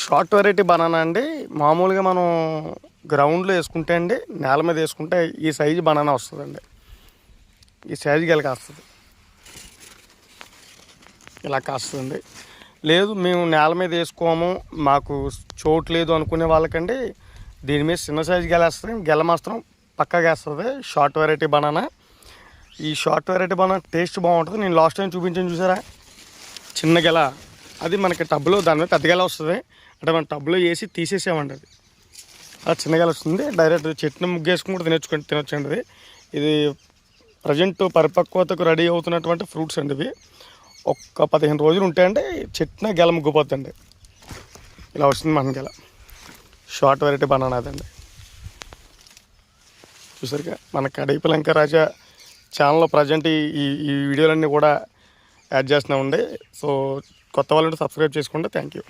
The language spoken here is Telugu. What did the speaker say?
షార్ట్ వెరైటీ బనానా అండి. మామూలుగా మనం గ్రౌండ్లో వేసుకుంటే అండి నేల మీద వేసుకుంటే ఈ సైజు బనానా వస్తుందండి. ఈ సైజు గెల కాస్తుంది. ఇలా కాస్తుంది లేదు మేము నేల మీద వేసుకోము మాకు చోటు లేదు అనుకునే వాళ్ళకండి దీని మీద చిన్న సైజు గెలేస్తుంది గెల మాత్రం పక్కగా వేస్తుంది షార్ట్ వెరైటీ బనానా. ఈ షార్ట్ వెరైటీ బనానా టేస్ట్ బాగుంటుంది. నేను లాస్ట్ టైం చూపించాను చూసారా? చిన్న గెల. అది మనకి టబ్లో దాని మీద పెద్ద వస్తుంది. అంటే మనం టబ్లో వేసి తీసేసామండి అది. అలా చిన్నగాల వస్తుంది. డైరెక్ట్ చెట్ని ముగ్గేసుకుని కూడా తినొచ్చు తినొచ్చండి అది. ఇది ప్రజెంట్ పరిపక్వతకు రెడీ అవుతున్నటువంటి ఫ్రూట్స్ అండి ఇవి. ఒక్క పదిహేను రోజులు ఉంటాయంటే చెట్న గెల ముగ్గిపోతుందండి ఇలా వస్తుంది మన గెల. షార్ట్ వెరైటీ బనానా అదండి. చూసారుగా మన కడైపలంక రాజా ఛానల్లో ప్రజెంట్ ఈ- ఈ వీడియోలన్నీ కూడా యాడ్ చేస్తున్నామండి. సో కొత్త వాళ్ళు సబ్స్క్రైబ్ చేసుకోండి థ్యాంక్ యూ